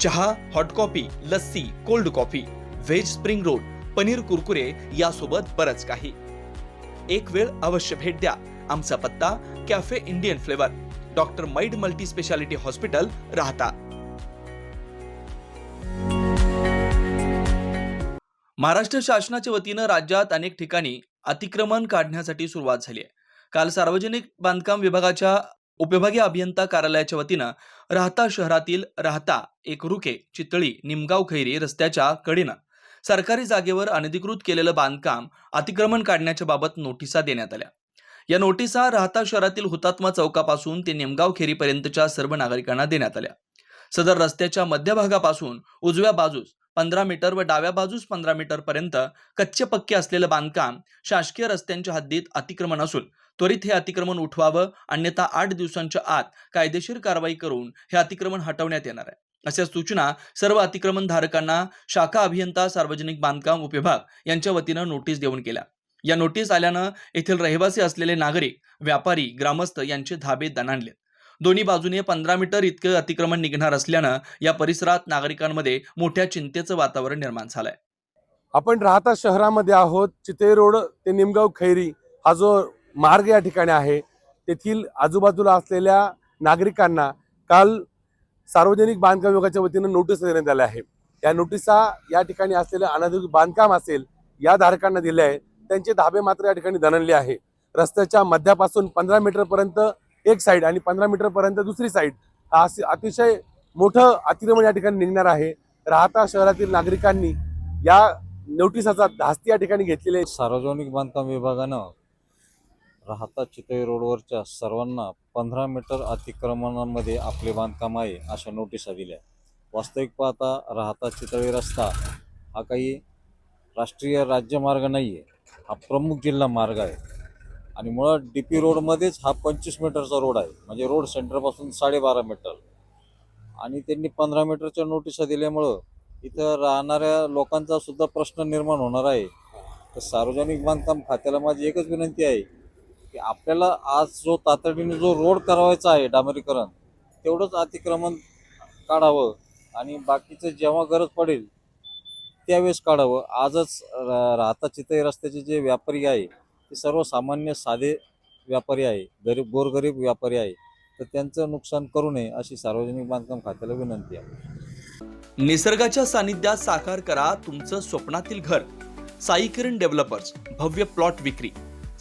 चहा hot coffee lassi cold coffee veg spring roll paneer Kurkure यासोबत बरंच काही. एक वेळ अवश्य भेट द्या. आमचा पत्ता कॅफे इंडियन फ्लेवर डॉक्टर मैड multi speciality hospital Rahata. Maharashtra शासनाच्या वतीनं राज्यात अनेक ठिकाणी अतिक्रमण काढण्यासाठी सुरुवात झाली आहे. काल सार्वजनिक बांधकाम विभागाच्या उपविभागीय अभियंता कार्यालयाच्या वतीनं राहता शहरातील राहता एकरुके चितळी निमगाव खैरी रस्त्याच्या कडेनं सरकारी जागेवर अनधिकृत केलेलं बांधकाम अतिक्रमण काढण्याच्या बाबत नोटिसा देण्यात आल्या. या नोटिसा राहता शहरातील हुतात्मा चौकापासून ते निमगाव खेरीपर्यंतच्या सर्व नागरिकांना देण्यात आल्या. सदर रस्त्याच्या मध्यभागापासून उजव्या बाजूस पंधरा मीटर व डाव्या बाजूस पंधरा मीटर पर्यंत कच्चे पक्के असलेलं बांधकाम शासकीय रस्त्यांच्या हद्दीत अतिक्रमण असून त्वरित हे अतिक्रमण उठवावं अन्यथा आठ दिवसांच्या आत कायदेशीर कारवाई करून हे अतिक्रमण हटवण्यात येणार आहे. अशा सूचना सर्व अतिक्रमण धारकांना शाखा अभियंता सार्वजनिक बांधकाम उपविभाग यांच्या वतीनं नोटीस देऊन केल्या. या नोटीस आल्यानं येथील रहिवासी असलेले नागरिक व्यापारी ग्रामस्थ यांचे धाबे दणाणले दोन्ही बाजूने पंधरा मीटर इतकं अतिक्रमण निघणार असल्यानं या परिसरात नागरिकांमध्ये मोठ्या चिंतेचं वातावरण निर्माण झालंय. आपण राहता शहरामध्ये आहोत चिते रोड ते निमगाव खैरी हा जो मार्ग या ठिकाणी आहे. तेथील आजूबाजूला असलेल्या नागरिकांना काल सार्वजनिक बांधकाम विभागाच्या वतीनं नोटीस देण्यात आल्या आहे. या नोटिसा या ठिकाणी असलेलं अनधिकृत बांधकाम असेल या धारकांना दिले आहे. त्यांचे धाबे मात्र या ठिकाणी दणले आहे. रस्त्याच्या मध्यापासून पंधरा मीटरपर्यंत एक साईड आणि पंधरा मीटरपर्यंत दुसरी साईड हा असे- अतिशय मोठं अतिक्रमण या ठिकाणी निघणार आहे. राहता शहरातील नागरिकांनी या नोटिसाचा धास्ती या ठिकाणी घेतलेली आहे. सार्वजनिक बांधकाम विभागानं राहता चितळी रोडवरच्या सर्वांना पंधरा मीटर अतिक्रमणामध्ये आपले बांधकाम आहे अशा नोटिसा दिल्या. वास्तविक पाहता राहता चितळी रस्ता हा काही राष्ट्रीय राज्यमार्ग नाही आहे हा प्रमुख जिल्हा मार्ग आहे. आणि मुळात डी पी रोडमध्येच हा पंचवीस मीटरचा रोड आहे म्हणजे रोड सेंटरपासून साडेबारा मीटर. आणि त्यांनी पंधरा मीटरच्या नोटिसा दिल्यामुळं इथं राहणाऱ्या लोकांचा सुद्धा प्रश्न निर्माण होणार आहे. तर सार्वजनिक बांधकाम खात्याला माझी एकच विनंती आहे की आपल्याला आज जो तातडीने जो रोड करावायचा आहे डांबरीकरण तेवढंच अतिक्रमण काढावं आणि बाकीचं जेव्हा गरज पडेल त्यावेळेस काढावं. आजच राहता चितई रस्त्याचे जे व्यापारी आहे ते सर्वसामान्य साधे व्यापारी आहे गरीब गोरगरीब व्यापारी आहे तर त्यांचं नुकसान करू नये अशी सार्वजनिक बांधकाम खात्याला विनंती आहे. निसर्गाच्या सानिध्यात साकार करा तुमचं स्वप्नातील घर. साई किरण डेव्हलपर्स भव्य प्लॉट विक्री.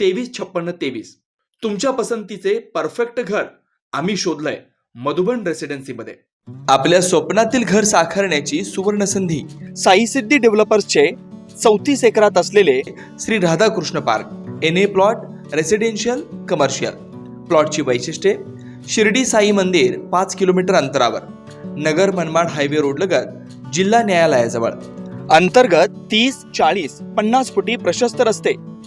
तेवीस छप्पन्न तेवीस. तुमच्या पसंतीचे परफेक्ट घर आम्ही शोधलंय मधुबन रेसिडेन्सीमध्ये. आपल्या स्वप्नातील घर साकारण्याची सुवर्ण संधी साई सिद्धी डेव्हलपर्सचे चौतीस एकरात असलेले Shri Radhakrishna park N A plot residential commercial प्लॉटची वैशिष्ट्ये शिर्डी साई मंदिर पाच किलोमीटर अंतरावर नगर मनमाड हायवे रोड लगत जिल्हा न्यायालयाजवळ. अंतर्गत तीस चाळीस पन्नास फुटी प्रशस्त रस्ते.